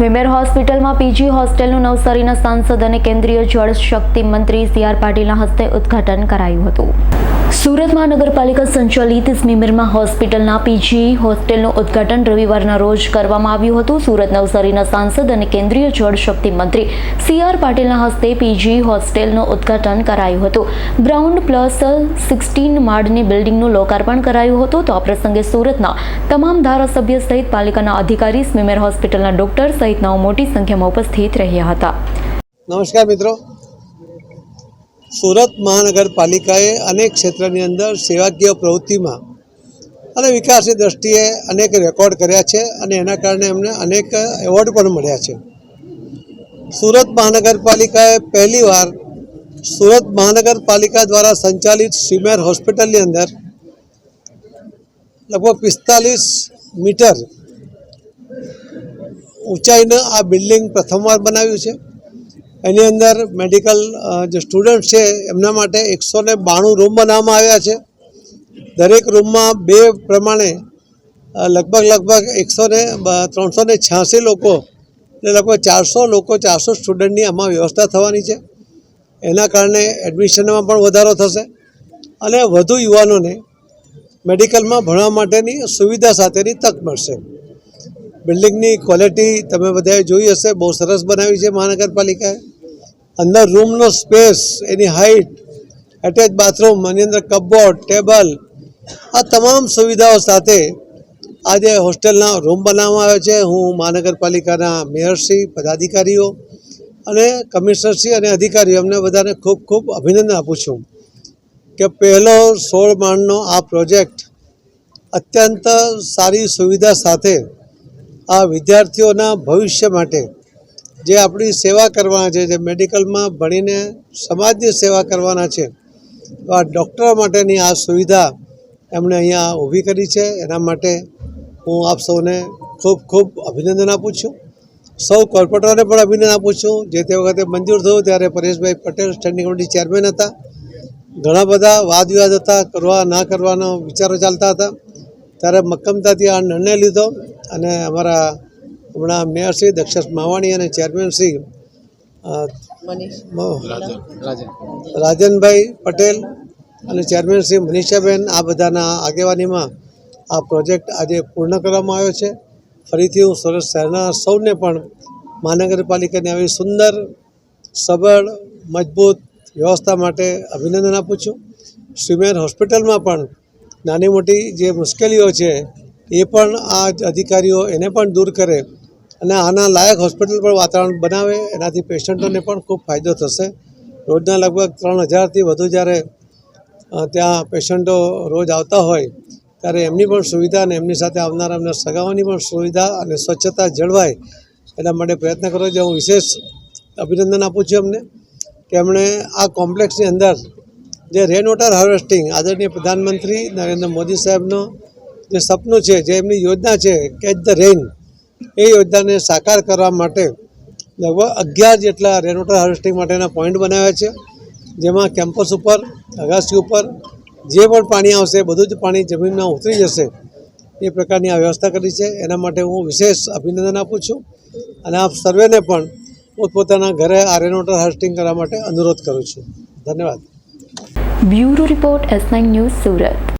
સ્વિમેર હોસ્પિટલમાં પીજી હોસ્ટેલનું નવસારીના સાંસદ અને કેન્દ્રીય જળ શક્તિ મંત્રી સી આર પાટીલના હસ્તે ઉદ્ઘાટન કરાયું હતું. સુરત મહાનગરપાલિકા સંચાલિત સ્મિમેરમાં હોસ્પિટલના પીજી હોસ્ટેલનું ઉદ્ઘાટન રવિવારના રોજ કરવામાં આવ્યું હતું. સુરત નવસારીના સાંસદ અને કેન્દ્રીય જળશક્તિ મંત્રી સી આર પાટીલના હસ્તે પીજી હોસ્ટેલનું ઉદ્ઘાટન કરાયું હતું. ગ્રાઉન્ડ પ્લસ સિક્સટીન માળની બિલ્ડિંગનું લોકાર્પણ કરાયું હતું. તો આ પ્રસંગે સુરતના તમામ ધારાસભ્ય સહિત પાલિકાના અધિકારી, સ્મિમેર હોસ્પિટલના ડોક્ટર સહિતનાઓ મોટી સંખ્યામાં ઉપસ્થિત રહ્યા હતા. નમસ્કાર મિત્રો. સુરત મહાનગરપાલિકાએ અનેક ક્ષેત્રની અંદર સેવાકીય પ્રવૃત્તિમાં અને વિકાસની દ્રષ્ટિએ અનેક રેકોર્ડ કર્યા છે અને એના કારણે એમને અનેક એવોર્ડ પણ મળ્યા છે. સુરત મહાનગરપાલિકાએ પહેલીવાર સુરત મહાનગરપાલિકા દ્વારા સંચાલિત સિમેર હોસ્પિટલની અંદર લગભગ પિસ્તાલીસ મીટર ઊંચાઈનું આ બિલ્ડિંગ પ્રથમવાર બનાવ્યું છે. એની અંદર મેડિકલ જે સ્ટુડન્ટ છે, એમના માટે એકસો ને બાણું રૂમ બનાવવામાં આવ્યા છે. દરેક રૂમમાં બે પ્રમાણે લગભગ લગભગ એકસો ને ત્રણસો ને છ્યાસી લોકો એટલે લગભગ ચારસો લોકો, ચારસો સ્ટુડન્ટની આમાં વ્યવસ્થા થવાની છે. એના કારણે એડમિશનમાં પણ વધારો થશે. અને વધુ યુવાનોને મેડિકલમાં ભણવા માટેની સુવિધા સાથેની તક મળશે. બિલ્ડિંગની ક્વોલિટી તમે બધાએ જોઈ હશે. બહુ સરસ બનાવી છે મહાનગરપાલિકાએ. અંદર રૂમનો સ્પેસ એની હાઇટ એટેચ બાથરૂમ એની અંદર કપબોર્ડ ટેબલ આ તમામ સુવિધાઓ સાથે આજે હોસ્ટેલના રૂમ બનાવવામાં આવ્યો છે. હું મહાનગરપાલિકાના મેયરશ્રી, પદાધિકારીઓ અને કમિશનરશ્રી અને અધિકારીઓ એમને બધાને ખૂબ ખૂબ અભિનંદન આપું છું કે પહેલો સોળ માળનો આ પ્રોજેક્ટ અત્યંત સારી સુવિધા સાથે આ વિદ્યાર્થીઓના ભવિષ્ય માટે જે આપણી સેવા કરવાના છે, જે મેડિકલમાં ભણીને સમાજની સેવા કરવાના છે, તો આ ડૉક્ટરો માટેની આ સુવિધા એમણે અહીંયા ઊભી કરી છે. એના માટે હું આપ સૌને ખૂબ ખૂબ અભિનંદન આપું છું. સૌ કોર્પોરેટરોને પણ અભિનંદન આપું છું. જે તે વખતે મંજૂર થયું ત્યારે Pareshbhai Patel standing committee chairman હતા. ઘણા બધા વાદ વિવાદ હતા, કરવા ના કરવાનો વિચારો ચાલતા હતા. ત્યારે મક્કમતાથી આ નિર્ણય લીધો અને અમારા હમણાં મેયરશ્રી દક્ષેશ માવાણી અને ચેરમેન શ્રી મ- રાજનભાઈ પટેલ અને ચેરમેન શ્રી મનીષાબેન આ બધાના આગેવાનીમાં આ પ્રોજેક્ટ આજે પૂર્ણ કરવામાં આવ્યો છે. ફરીથી હું સુરત શહેરના સૌને પણ મહાનગરપાલિકાની આવી સુંદર સબળ મજબૂત વ્યવસ્થા માટે અભિનંદન આપું છું. સ્વિમેર હોસ્પિટલમાં પણ નાની મોટી જે મુશ્કેલીઓ છે એ પણ આ જ અધિકારીઓ એને પણ દૂર કરે અને આના લાયક હોસ્પિટલ પણ વાતાવરણ બનાવે, એનાથી પેશન્ટોને પણ ખૂબ ફાયદો થશે. રોજના લગભગ ત્રણ હજારથી વધુ જ્યારે ત્યાં પેશન્ટો રોજ આવતા હોય, ત્યારે એમની પણ સુવિધા અને એમની સાથે આવનારા એમના સગાઓની પણ સુવિધા અને સ્વચ્છતા જળવાય, એના માટે પ્રયત્ન કરો. જે હું વિશેષ અભિનંદન આપું છું એમને, કે એમણે આ કોમ્પ્લેક્સની અંદર જે રેન વોટર હાર્વેસ્ટિંગ આદરણીય પ્રધાનમંત્રી નરેન્દ્ર મોદી સાહેબનો જે સપનું છે, જે એમની યોજના છે, કેચ ધ રેન એ યોજનાને સાકાર કરવા માટે લગભગ અગિયાર જેટલા રેનવોટર હાર્વેસ્ટિંગ માટેના પોઈન્ટ બનાવ્યા છે, જેમાં કેમ્પસ ઉપર, અગાસી ઉપર જે પણ પાણી આવશે, બધું જ પાણી જમીનમાં ઉતરી જશે, એ પ્રકારની આ વ્યવસ્થા કરી છે. એના માટે હું વિશેષ અભિનંદન આપું છું અને આપ સર્વેને પણ પોતપોતાના ઘરે આ રેનવોટર હાર્વેસ્ટિંગ કરવા માટે અનુરોધ કરું છું. ધન્યવાદ. Bureau report S news Surat.